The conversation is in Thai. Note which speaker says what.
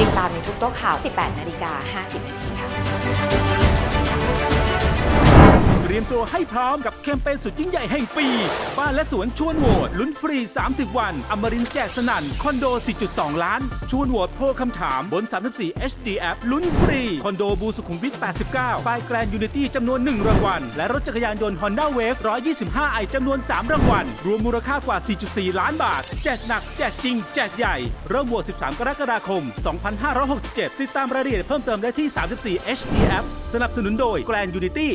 Speaker 1: ติดตามในทุกโต๊ะข่าว 18 นาฬิกา 50 นาทีค่ะ
Speaker 2: รียมตัวให้พร้อมกับแคมเปญสุดยิ่งใหญ่แห่งปี บ้านและสวนชวนโหวตลุ้นฟรี 30 วัน อมรินแจกสนั่น คอนโด 4.2 ล้าน ชวนโหวตโพลคำถามบน 34 HD App ลุ้นฟรี คอนโดบูสุขุมวิท 89ป้ายแกรนยูนิตี้จำนวน 1 รางวัล และรถจักรยานยนต์ Honda Wave 125ไอจำนวน 3 รางวัล รวมมูลค่ากว่า 4.4 ล้านบาท แจกหนัก แจกจริง แจกใหญ่ เริ่มโหวต 13 กรกฎาคม 2567 ติดตามรายละเอียดเพิ่มเติมได้ที่ 34 HD App สนับสนุนโดยแกรนยูนิตี้